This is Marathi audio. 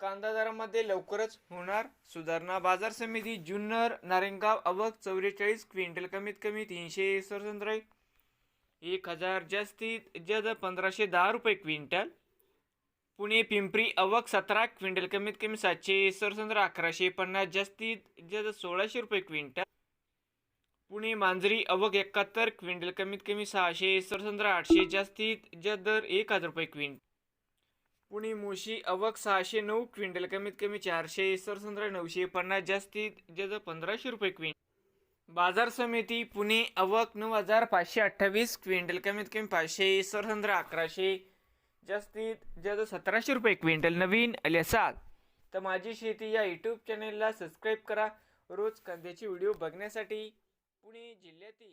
कांदा दरामध्ये लवकरच होणार सुधारणा. बाजार समिती जुन्नर नारेंगाव अवक चौवेचाळीस क्विंटल कमीत कमी तीनशे सरसंद्र एक हजार जास्तीत जद पंधराशे दहा रुपये क्विंटल. पुणे पिंपरी अवक सतरा क्विंटल कमीत कमी सातशे सरसंद्र अकराशे पन्नास जास्तीत जद सोळाशे रुपये क्विंटल. पुणे मांजरी अवघ एकाहत्तर क्विंटल कमीत कमी सहाशे सरसंद्र आठशे जास्तीत जद दर एक हजार रुपये क्विंटल. पुणे मोशी अवक सहाशे नऊ क्विंटल कमीत कमी चारशे सरसंद्र नऊशे पन्नास जास्तीत जास्त पंधराशे रुपये क्विंटल. बाजार समिती पुणे अवक नऊ हजार पाचशे अठ्ठावीस क्विंटल कमीत कमी पाचशे सरसंद्र अकराशे जास्तीत जास्त सतराशे रुपये क्विंटल. नवीन आले असाल तर माझी शेती या यूट्यूब चॅनेलला सबस्क्राईब करा. रोज कांद्याचे व्हिडिओ बघण्यासाठी पुणे जिल्ह्यातील